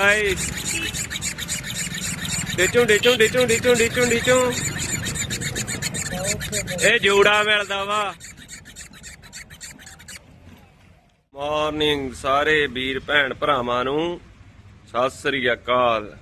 ਆਏ। ਡੇਚੋਂ ਡੇਚੋਂ ਡੇਚੋਂ ਡੇਚੋਂ ਡੇਚੋਂ ਡੇਚੋਂ। ਇਹ ਜੋੜਾ ਮਿਲਦਾ ਵਾ। ਮਾਰਨਿੰਗ ਸਾਰੇ ਵੀਰ ਭੈਣ ਭਰਾਵਾਂ ਨੂੰ। ਸਤਿ ਸ੍ਰੀ ਅਕਾਲ।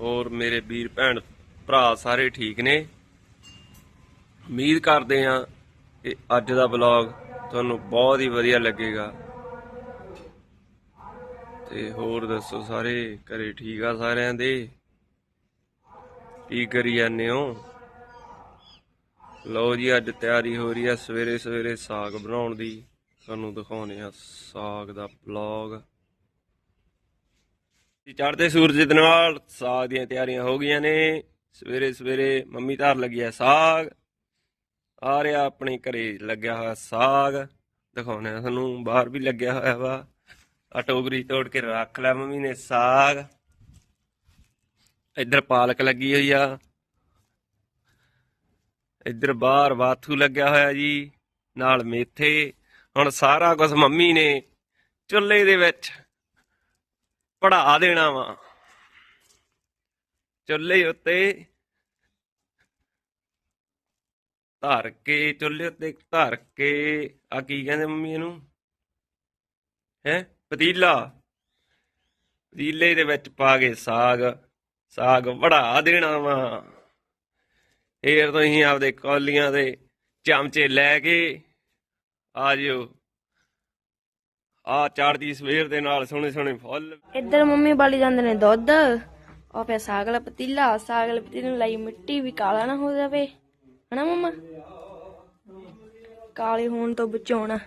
ਔਰ ਮੇਰੇ ਵੀਰ ਭੈਣ ਭਰਾ ਸਾਰੇ ਠੀਕ ਨੇ? ਉਮੀਦ ਕਰਦੇ ਆ ਕਿ ਅੱਜ ਦਾ ਵਲੌਗ ਤੁਹਾਨੂੰ ਬਹੁਤ ਹੀ ਵਧੀਆ ਲੱਗੇਗਾ। ਤੇ ਹੋਰ ਦੱਸੋ ਸਾਰੇ? ਘਰੇ ਠੀਕ ਆ ਸਾਰਿਆਂ ਦੇ? ਕੀ ਕਰੀ ਜਾਂਦੇ ਹੋ? ਲਓ ਜੀ, ਅੱਜ ਤਿਆਰੀ ਹੋ ਰਹੀ ਆ ਸਵੇਰੇ ਸਵੇਰੇ ਸਾਗ ਬਣਾਉਣ ਦੀ। ਤੁਹਾਨੂੰ ਦਿਖਾਉਣੇ ਆ ਸਾਗ ਦਾ ਵਲੌਗ ਚੜ੍ਹਦੇ ਸੂਰਜ ਦੇ ਨਾਲ ਸਾਗ ਦੀਆਂ ਤਿਆਰੀਆਂ ਹੋ ਗਈਆਂ ਨੇ। ਸਵੇਰੇ ਸਵੇਰੇ ਮੰਮੀ ਧਾਰ ਲੱਗਿਆ ਸਾਗ। ਆ ਰਿਹਾ ਆਪਣੇ ਘਰੇ ਲੱਗਿਆ ਹੋਇਆ ਸਾਗ। ਦਿਖਾਉਣੇ ਆ ਤੁਹਾਨੂੰ, ਬਾਹਰ ਵੀ ਲੱਗਿਆ ਹੋਇਆ ਵਾ। ਆ ਟੋਕਰੀ ਤੋੜ ਕੇ ਰੱਖ ਲਿਆ ਮੰਮੀ ਨੇ ਸਾਗ। ਇੱਧਰ ਪਾਲਕ ਲੱਗੀ ਹੋਈ ਆ। ਇੱਧਰ ਬਾਹਰ ਬਾਥੂ ਲੱਗਿਆ ਹੋਇਆ ਜੀ, ਨਾਲ ਮੇਥੇ। ਹੁਣ ਸਾਰਾ ਕੁਝ ਮੰਮੀ ਨੇ ਚੁੱਲ੍ਹੇ ਦੇ ਵਿੱਚ ਪੜਾ ਦੇਣਾ ਵਾ। ਚੁੱਲ੍ਹੇ ਉੱਤੇ ਧਰ ਕੇ, ਚੁੱਲ੍ਹੇ ਉੱਤੇ ਧਰ ਕੇ, ਆ ਕੀ ਕਹਿੰਦੇ ਮੰਮੀ ਇਹਨੂੰ? ਹੈ? ਪਤੀਲਾ। ਪਤੀਲੇ ਦੇ ਵਿੱਚ ਪਾ ਕੇ ਸਾਗ ਸਾਗ ਵੜਾ ਦੇਣਾ ਵਾ। ਫੇਰ ਤੁਸੀਂ ਆਪਦੇ ਕੌਲੀਆਂ ਦੇ ਚਮਚੇ ਲੈ ਕੇ ਆ ਜਿਓ। ਆ ਚੜਦੀ ਸਵੇਰ ਦੇ ਨਾਲ ਸੋਹਣੇ ਸੋਹਣੇ ਫੁੱਲ। ਇੱਧਰ ਮੰਮੀ ਬਾਲੀ ਜਾਂਦੇ ਨੇ ਦੁੱਧ। ਉਹ ਪਿਆ ਸਾਗਲਾ ਪਤੀਲਾ ਸਾਗਲਾ ਪਤੀਲੇ ਨੂੰ ਲਾਈ ਮਿੱਟੀ ਵੀ ਕਾਲਾ ਨਾ ਹੋ ਜਾਵੇ। ਹਨਾ ਮੰਮਾ? ਕਾਲੇ ਹੋਣ ਤੋਂ ਬਚਾਉਣਾ।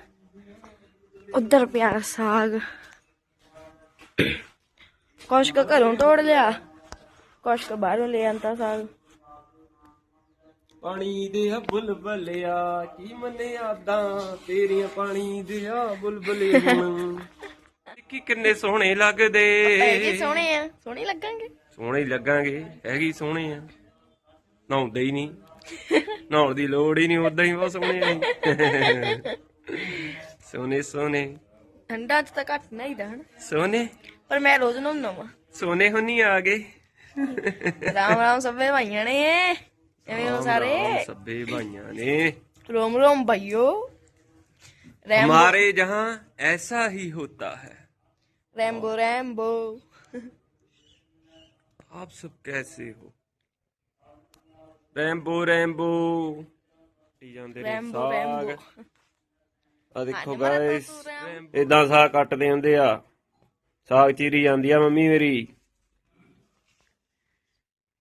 ਉੱਧਰ ਪਿਆ ਸਾਗ। ਕੁਛ ਕੁ ਘਰੋਂ ਤੋੜ ਲਿਆ। ਕੁਛ ਕੁ ਬਾਹਰੋਂ ਲੈ ਆਂਦਾ ਸਾਗ। ਪਾਣੀ ਦੇ ਆ ਬੁਲਬਲਿਆ ਕੀ ਮੰਨੇ ਆਦਾਂ ਤੇਰੀਆਂ ਪਾਣੀ ਦੇ ਆ ਬੁਲਬਲੇ ਹੁਣ ਕੀ ਕਿੰਨੇ ਸੋਹਣੇ ਲੱਗਦੇ। ਹੈਗੇ ਸੋਹਣੇ ਆ। ਸੋਹਣੇ ਲੱਗਾਂਗੇ ਸੋਹਣੇ ਹੀ ਲੱਗਾਂਗੇ। ਹੈਗੀ ਸੋਹਣੇ ਆ। ਨਹਾਉਂਦੇ ਹੀ ਨਹੀਂ। ਨਹਾਉਣ ਦੀ ਲੋੜ ਹੀ ਨਹੀਂ ਉਦਾਂ ਹੀ ਬਹੁਤ ਸੋਹਣੇ ਆ। ਸੋਹਣੇ ਸੋਹਣੇ ਠੰਡਾ ਚ ਤਾਂ ਘੱਟ ਨਹੀਂ ਦਾ ਹਨਾ ਸੋਹਣੇ ਪਰ ਮੈਂ ਰੋਜ਼ ਨਹਾਉਣਾ ਵਾ ਸੋਹਣੇ ਹੁੰਨੀ ਆ ਗਏ ਰਾਮ ਰਾਮ ਸਭੇ ਭਾਈਆਂ ਨੇ ਐਵੇਂ ਹੋ ਸਾਰੇ ਰਾਮ ਸਭੇ ਭਾਈਆਂ ਨੇ रोम रोम भाइयों रैम हमारे जहाँ ऐसा ही होता है रैम्बो रैम्बो आप सब कैसे हो ਰੈਂਬੋ ਰੈਂਬੋ ਟੀ ਜਾਂਦੇ ਨੇ रैम्बो ਸਾਗ रैम्बो ਆ ਦੇਖੋ ਗਾਇਸ ਇਦਾਂ ਸਾਗ ਕੱਟਦੇ ਹੁੰਦੇ ਆ। ਸਾਗ ਚੀਰੀ ਜਾਂਦੀ ਆ ਮੰਮੀ ਮੇਰੀ।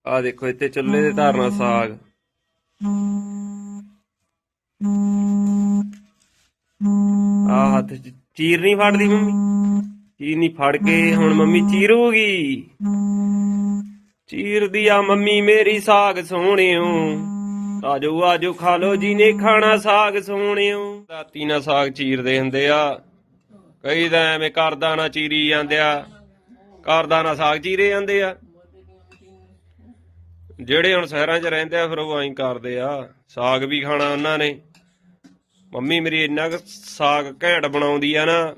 ਆ ਦੇਖੋ ਇੱਥੇ ਚੁੱਲ੍ਹੇ ਦੇ ਧਾਰਨਾ ਸਾਗ। ਆ ਹੱਥ ਚ ਚੀਰ ਨਹੀਂ ਫੜਦੀ ਮੰਮੀ। ਚੀਰ ਨਹੀਂ ਫੜ ਕੇ ਹੁਣ ਮੰਮੀ ਚੀਰੂਗੀ। ਚੀਰਦੀ ਆ ਮੰਮੀ ਮੇਰੀ ਸਾਗ ਸੋਹਣਿਓ। ਆਜੋ ਆਜੋ ਖਾ ਲੋ ਜੀ ਨੇ ਖਾਣਾ ਸਾਗ ਸੋਹਣਿਓ। ਰਾਤੀ ਨਾ ਸਾਗ ਚੀਰਦੇ ਹੁੰਦੇ ਆ। ਕਈ ਤਾਂ ਐਵੇਂ ਕਰਦਾ ਨਾ ਚੀਰੀ ਜਾਂਦੇ ਆ। ਕਰਦਾ ਨਾ ਸਾਗ ਚੀਰੇ ਜਾਂਦੇ ਆ। ਜਿਹੜੇ ਹੁਣ ਸ਼ਹਿਰਾਂ 'ਚ ਰਹਿੰਦੇ ਆ, ਫਿਰ ਉਹ ਐਂ ਕਰਦੇ ਆ। ਸਾਗ ਵੀ ਖਾਣਾ ਉਹਨਾਂ ਨੇ। ਮੰਮੀ ਮੇਰੀ ਇੰਨਾ ਕੁ ਸਾਗ ਘੈਂਟ ਬਣਾਉਂਦੀ ਆ ਨਾ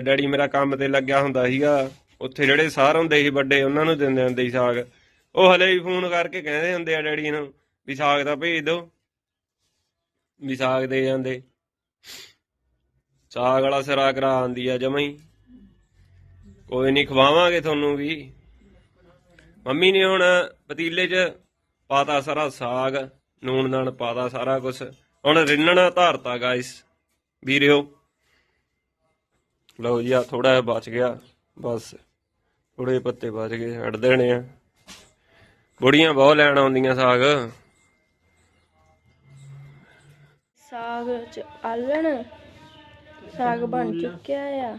ਡੈਡੀ ਮੇਰਾ ਕੰਮ ਤੇ ਲੱਗਿਆ ਹੁੰਦਾ ਸੀਗਾ। ਉੱਥੇ ਜਿਹੜੇ ਸਾਰ ਹੁੰਦੇ ਸੀ, ਵੱਡੇ, ਉਹਨਾਂ ਨੂੰ ਦਿੰਦੇ ਹੁੰਦੇ ਸੀ ਸਾਗ। ਉਹ ਹਲੇ ਵੀ ਫੋਨ ਕਰਕੇ ਕਹਿੰਦੇ ਹੁੰਦੇ ਆ ਡੈਡੀ ਨੂੰ ਵੀ ਸਾਗ ਤਾਂ ਭੇਜ ਦਿਓ। ਵੀ ਸਾਗ ਦੇ ਜਾਂਦੇ। ਸਾਗ ਵਾਲਾ ਸਿਰਾ ਕਰਾ ਆਂਦੀ ਆ ਜਮਾਂ ਕੋਈ ਨਹੀਂ ਖਵਾਵਾਂਗੇ ਤੁਹਾਨੂੰ ਵੀ। ਮੰਮੀ ਨੇ ਹੁਣ ਪਤੀਲੇ 'ਚ ਪਾਤਾ ਸਾਰਾ ਸਾਗ, ਨੂਣ ਨਾਣ ਪਾਤਾ ਸਾਰਾ ਕੁਝ ਹੁਣ ਰਿੰਨਣਾ ਧਾਰਤਾ ਗਾਇਸ ਵੀਰਿਓ। ਲਓ ਜੀ ਆ ਥੋੜਾ ਜਿਹਾ ਬਚ ਗਿਆ। ਬਸ ਥੋੜੇ ਪੱਤੇ ਬਚ ਗਏ ਛੱਡ ਦੇਣੇ ਆ ਬੁੜੀਆਂ ਬਹੁਤ ਲੈਣ ਆਉਂਦੀਆਂ ਸਾਗ। ਸਾਗ ਚ ਆਲਣ ਸਾਗ ਬਣ ਚੁੱਕਿਆ ਆ।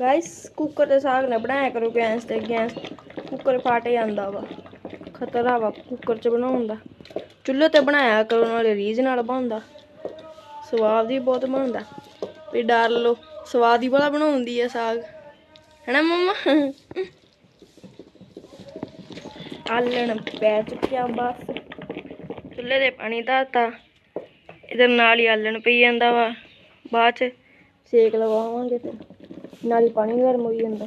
ਗਾਇਸ ਕੁੱਕਰ ਤੇ ਸਾਗ ਨਾ ਬਣਾਇਆ ਕਰੋ ਗੈਸ ਤੇ ਗੈਸ ਕੁੱਕਰ ਫਟ ਜਾਂਦਾ ਵਾ। ਖਤਰਾ ਵਾ ਕੁੱਕਰ ਚ ਬਣਾਉਣ ਦਾ। ਚੁੱਲ੍ਹੇ ਤੇ ਬਣਾਇਆ ਕਰੋ ਨਾਲੇ ਰੀਝ ਨਾਲ ਬਣਦਾ। ਸਵਾਦ ਵੀ ਬਹੁਤ ਬਣਦਾ। ਵੀ ਡਰ ਲਓ ਸਵਾਦ ਹੀ ਬੜਾ ਬਣਾਉਂਦੀ ਆ ਸਾਗ। ਹੈਨਾ ਮੰਮਾ? ਆਲਣ ਪੈ ਚੁੱਕਿਆ ਬਸ। ਚੁੱਲ੍ਹੇ ਦੇ ਪਾਣੀ ਧਰਤਾ ਇਹਦੇ ਨਾਲ ਹੀ ਆਲਣ ਪਈ ਜਾਂਦਾ ਵਾ। ਬਾਅਦ ਚ ਸੇਕ ਲਵਾਵਾਂਗੇ ਤੇ ਨਾਲ ਹੀ ਪਾਣੀ ਗਰਮ ਹੋਈ ਜਾਂਦਾ।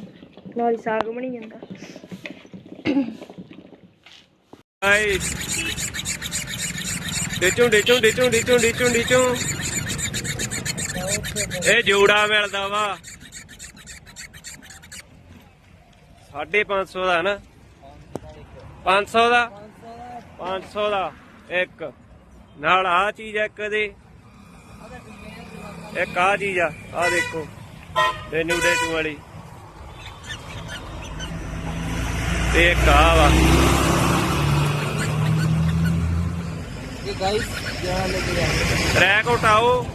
ਨਾਲ ਹੀ ਸਾਗ ਬਣੀ ਜਾਂਦਾ। ਆਏ ਡੇਚੋਂ ਡੇਚੋਂ ਡੇਚੋਂ ਡੇਚੋਂ ਡੇਚੋਂ ਡੇਚੋਂ। ਇਹ ਜੋੜਾ ਮਿਲਦਾ ਵਾ। 550 ਦਾ ਨਾ? 500 ਦਾ? 500 ਦਾ। ਇੱਕ। ਨਾਲ ਆ ਚੀਜ਼ ਆ ਇੱਕ ਦੇ। ਇੱਕ ਆ ਚੀਜ਼ ਆ। ਆ ਦੇਖੋ ਤੇ ਨਿਊ ਡੇ ਵਾਲੀ। ਤੇ ਇੱਕ ਆ ਵਾ। ਇਹ ਗਾਈਸ ਜਿਹੜਾ ਲੈ ਕੇ ਆ ਉਟਾਓ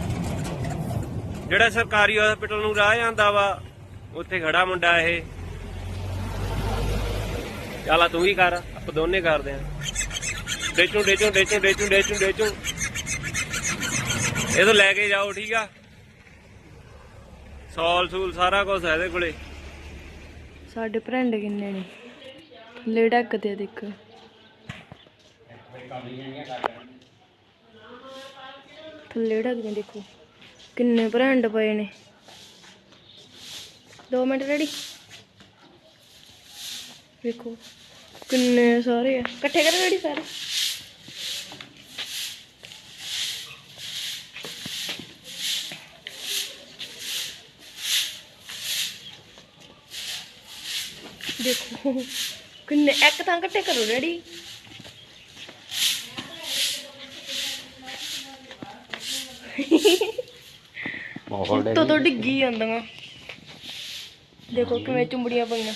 ਜਿਹੜਾ ਸਰਕਾਰੀ ਹਸਪੀਟਲ ਨੂੰ ਰਾਹ ਜਾਂਦਾ ਵਾ ਉੱਥੇ ਖੜਾ ਮੁੰਡਾ ਇਹ। ਚਲਾ ਤੂੰ ਹੀ ਕਰ ਆਪਾਂ ਦੋਨੇ ਕਰਦੇ ਆਂ। ਡੇਚੂ ਡੇਚੂ ਡੇਚੂ ਡੇਚੂ ਡੇਚੂ ਡੇਚੂ। ਇਹ ਤੋਂ ਲੈ ਕੇ ਜਾਓ, ਠੀਕ ਆ? ਸੌਲ ਸੂਲ ਸਾਰਾ ਕੁਝ ਹੈ ਇਹਦੇ ਕੋਲੇ। ਸਾਡੇ ਭਰੰਡ ਕਿੰਨੇ ਨੇ? ਥੱਲੇ ਢੱਕਦੇ ਆ ਥੱਲੇ ਢੱਕਦੇ ਦੇਖੋ। ਕਿੰਨੇ ਭਰੰਡ ਪਏ ਨੇ। 2 ਮਿੰਟ ਰੈਡੀ। ਦੇਖੋ ਕਿੰਨੇ ਸਾਰੇ ਆ। ਇਕੱਠੇ ਕਰ ਰੈਡੀ ਸਾਰੇ। ਦੇਖੋ। ਕਿੰਨੇ ਇੱਕ ਤਾਂ ਇਕੱਠੇ ਕਰੋ ਰੈਡੀ। ਉੱਤੋਂ ਤੋਂ ਡਿੱਗੀ ਜਾਂਦੀਆਂ। ਦੇਖੋ ਕਿਵੇਂ ਚੁੰਬੜੀਆਂ ਪਈਆਂ।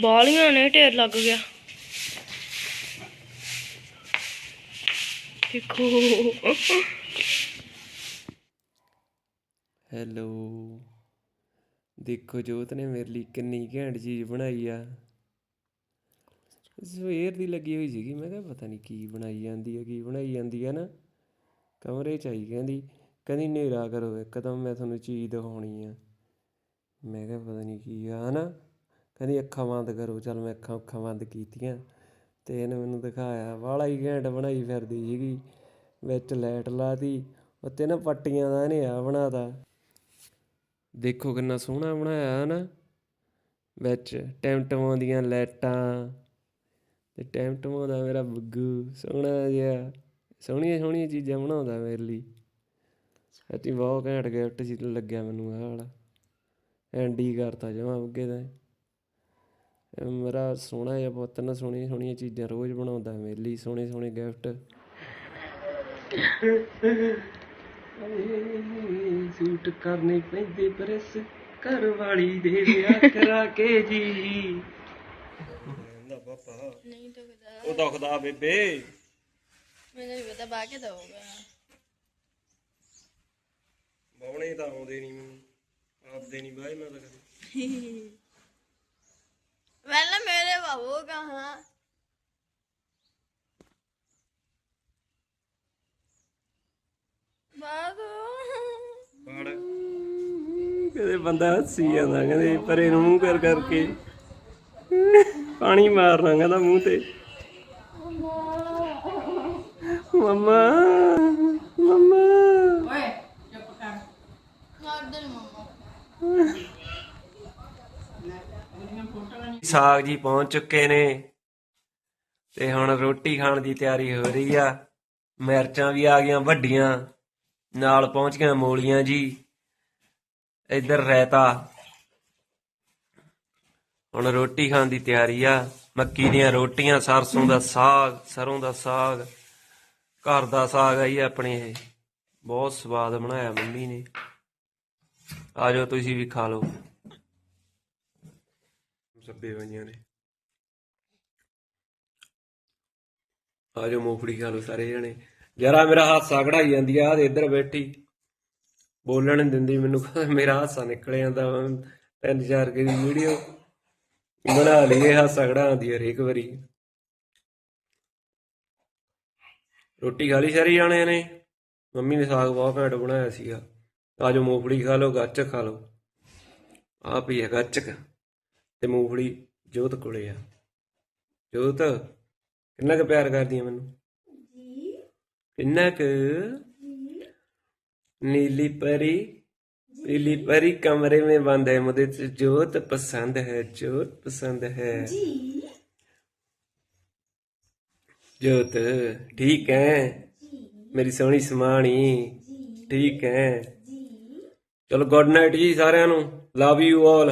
ਬਾਲੀਆਂ ਨੇ ਢੇਰ ਲੱਗ ਗਿਆ। ਦੇਖੋ। ਹੈਲੋ ਦੇਖੋ ਜੋਤ ਨੇ ਮੇਰੇ ਲਈ ਕਿੰਨੀ ਘੈਂਟ ਚੀਜ਼ ਬਣਾਈ ਆ। ਸਵੇਰ ਦੀ ਲੱਗੀ ਹੋਈ ਸੀਗੀ, ਮੈਂ ਕਿਹਾ ਪਤਾ ਨਹੀਂ ਕੀ ਬਣਾਈ ਜਾਂਦੀ ਆ, ਕੀ ਬਣਾਈ ਜਾਂਦੀ ਹੈ ਨਾ। ਕਮਰੇ ਚ ਆਈ ਕਹਿੰਦੀ ਕਹਿੰਦੀ ਹਨੇਰਾ ਕਰੋ ਇੱਕਦਮ, ਮੈਂ ਤੁਹਾਨੂੰ ਚੀਜ਼ ਦਿਖਾਉਣੀ ਆ। ਮੈਂ ਕਿਹਾ ਪਤਾ ਨਹੀਂ ਕੀ ਆ, ਹਨਾ। ਕਹਿੰਦੀ ਅੱਖਾਂ ਬੰਦ ਕਰੋ, ਚਲ ਮੈਂ ਅੱਖਾਂ ਅੱਖਾਂ ਬੰਦ ਕੀਤੀਆਂ। ਤੇ ਇਹਨੇ ਮੈਨੂੰ ਦਿਖਾਇਆ, ਵਾਲਾ ਹੀ ਘੈਂਟ ਬਣਾਈ ਫਿਰਦੀ ਸੀਗੀ। ਵਿੱਚ ਲਾਈਟ ਲਾਤੀ, ਉੱਤੇ ਨਾ ਪੱਟੀਆਂ ਦਾ ਇਹਨੇ ਆ ਬਣਾਤਾ। ਦੇਖੋ ਕਿੰਨਾ ਸੋਹਣਾ ਬਣਾਇਆ ਨਾ। ਵਿੱਚ ਟੈਂਟਮਾਂ ਦੀਆਂ ਲਾਈਟਾਂ ਤੇ ਟੈਂਟਮਾਂ ਦਾ ਮੇਰਾ ਬੱਗੂ ਸੋਹਣਾ ਜਿਹਾ, ਸੋਹਣੀਆਂ ਸੋਹਣੀਆਂ ਚੀਜ਼ਾਂ ਬਣਾਉਂਦਾ ਮੇਰੇ ਲਈ। ਸੱਚੀ ਬਹੁਤ ਘੈਂਟ ਗਿਫਟ ਸੀ ਲੱਗਿਆ ਮੈਨੂੰ ਆਹ ਵਾਲਾ। ਐਂਡੀ ਕਰਤਾ ਜਮਾ ਅੱਗੇ ਦਾ ਮੇਰਾ ਸੋਹਣਾ ਜਿਹਾ ਪੁੱਤ ਨਾ ਸੋਹਣੀਆਂ ਸੋਹਣੀਆਂ ਚੀਜ਼ਾਂ ਰੋਜ਼ ਬਣਾਉਂਦਾ ਮੇਰੇ ਲਈ, ਸੋਹਣੇ ਸੋਹਣੇ ਗਿਫਟ। ਸੂਟ ਕਰਨੇ ਪੈਂਦੇ ਪ੍ਰੈਸ ਘਰ ਵਾਲੀ ਦੇ ਵਿਆਹ ਕਰਾ ਕੇ ਜੀ। ਕਹਿੰਦਾ ਪਾਪਾ ਨਹੀਂ ਦੁਖਦਾ। ਉਹ ਦੁਖਦਾ ਬੇਬੇ। ਮੈਨੂੰ ਵੀ ਪਤਾ ਬਾ ਕੇ ਦਊਗਾ। ਬਾਉਣੇ ਤਾਂ ਆਉਂਦੇ ਨਹੀਂ ਮੈਨੂੰ। ਆਪਦੇ ਨਹੀਂ ਬਾਈ ਮੈਂ ਤਾਂ ਕਦੇ। ਪਹਿਲਾਂ ਮੇਰੇ ਬਾਬੂ ਕਹਾਂ ਬਾਬੂ ਪੜ ਕਦੇ ਬੰਦਾ ਹੱਸੀ ਜਾਂਦਾ ਕਹਿੰਦੇ ਪਰੇ ਨੂੰ ਮੂੰਹ ਕਰ ਕਰਕੇ ਪਾਣੀ ਮਾਰਨਾ ਕਹਿੰਦਾ ਮੂੰਹ ਤੇ। ਮੰਮਾ ਮਮਾ। ਸਾਗ ਜੀ ਪਹੁੰਚ ਚੁੱਕੇ ਨੇ ਤੇ ਹੁਣ ਰੋਟੀ ਖਾਣ ਦੀ ਤਿਆਰੀ ਹੋ ਰਹੀ ਆ। ਮਿਰਚਾਂ ਵੀ ਆ ਗਈਆਂ ਵੱਡੀਆਂ ਨਾਲ ਪਹੁੰਚ ਗਈਆਂ ਮੂਲੀਆਂ ਜੀ। ਇੱਧਰ ਰਾਇਤਾ ਹੁਣ ਰੋਟੀ ਖਾਣ ਦੀ ਤਿਆਰੀ ਆ। ਮੱਕੀ ਦੀਆਂ ਰੋਟੀਆਂ, ਸਰਸੋਂ ਦਾ ਸਾਗ, ਸਰੋਂ ਦਾ ਸਾਗ। ਘਰ ਦਾ ਸਾਗ ਆਈ ਆਪਣੇ ਇਹ। ਬਹੁਤ ਸਵਾਦ ਬਣਾਇਆ ਮੰਮੀ ਨੇ। ਆ ਜਾਓ, ਤੁਸੀਂ ਵੀ ਖਾ ਲਓ। ਸੱਬੇ ਬਣੀਆਂ ਨੇ। ਆ ਜਾਓ, ਮੂੰਗਫਲੀ ਖਾ ਲਓ ਸਾਰੇ ਜਣੇ। ਜਰਾ ਮੇਰਾ ਹਾਸਾ ਕਢਾਈ ਜਾਂਦੀ ਆ ਤੇ ਇੱਧਰ ਬੈਠੀ। ਬੋਲਣ ਨਹੀਂ ਦਿੰਦੀ ਮੈਨੂੰ ਕਹਿੰਦਾ ਮੇਰਾ ਹਾਸਾ ਨਿਕਲ ਜਾਂਦਾ। ਤਿੰਨ ਚਾਰ ਕੇ ਦੀ ਵੀਡੀਓ ਬਣਾ ਲਈਏ ਹਾਸਾ ਕਢਾਉਂਦੀ ਹਰੇਕ ਵਾਰੀ। ਰੋਟੀ ਖਾ ਲਈ ਸਾਰੀ ਜਾਣੇ ਨੇ? ਮੰਮੀ ਨੇ ਸਾਗ ਬਹੁਤ ਘੈਂਟ ਬਣਾਇਆ ਸੀਗਾ। ਆ ਜਾਓ ਮੂੰਗਫਲੀ ਖਾ ਲਓ ਗੱਚਕ ਖਾ ਲਓ। ਆ ਪਈ ਹੈ ਗੱਚਕ ਤੇ ਮੂੰਗਫਲੀ ਜੋਤ ਕੋਲੇ ਆ। ਜੋਤ ਕਿੰਨਾ ਕੁ ਪਿਆਰ ਕਰਦੀ ਆ ਮੈਨੂੰ? ਕਿੰਨਾ ਕੁ ਨੀਲੀ ਪਰੀ पीली परी कमरे में बंद है मुझे तो जोत पसंद है जोत पसंद है जोत ठीक है ਮੇਰੀ ਸੋਹਣੀ ਸਮਾਣੀ ਠੀਕ ਹੈ ਚਲੋ ਗੁੱਡ ਨਾਈਟ ਜੀ ਸਾਰਿਆਂ ਨੂੰ ਲਵ ਯੂ ਆਲ